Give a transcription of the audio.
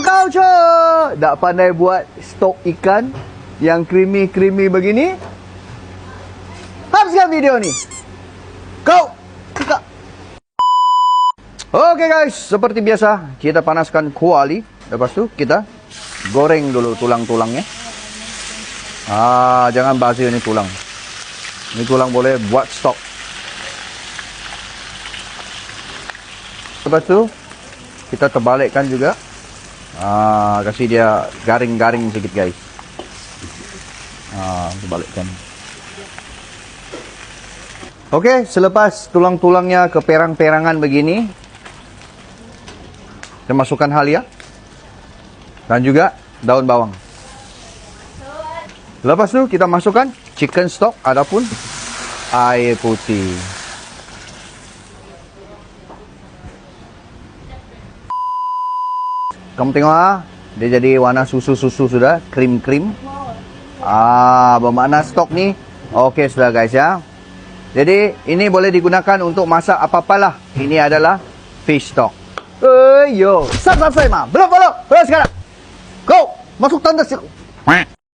Culture. Tak pandai buat stok ikan yang creamy-creamy begini? Habiskan video ni. Kau suka. Okey guys, seperti biasa kita panaskan kuali. Lepas tu kita goreng dulu tulang-tulangnya. Ah, jangan bazir ni tulang. Ni tulang boleh buat stok. Lepas tu kita terbalikkan juga. Ah, kasih dia garing-garing sikit guys. Ah, terbalikkan. Okey, selepas tulang-tulangnya ke perang-perangan begini, kita masukkan halia dan juga daun bawang. Lepas tu kita masukkan chicken stock ataupun air putih. Kamu tengok ah, dia jadi warna susu-susu sudah, krim-krim. Ah, bermakna stok ni okey sudah guys ya. Jadi ini boleh digunakan untuk masak apa-apalah. Ini adalah fish stock. Eh yo, subscribe mah. Belum belum. Belum sekarang. Go, masuk tanda.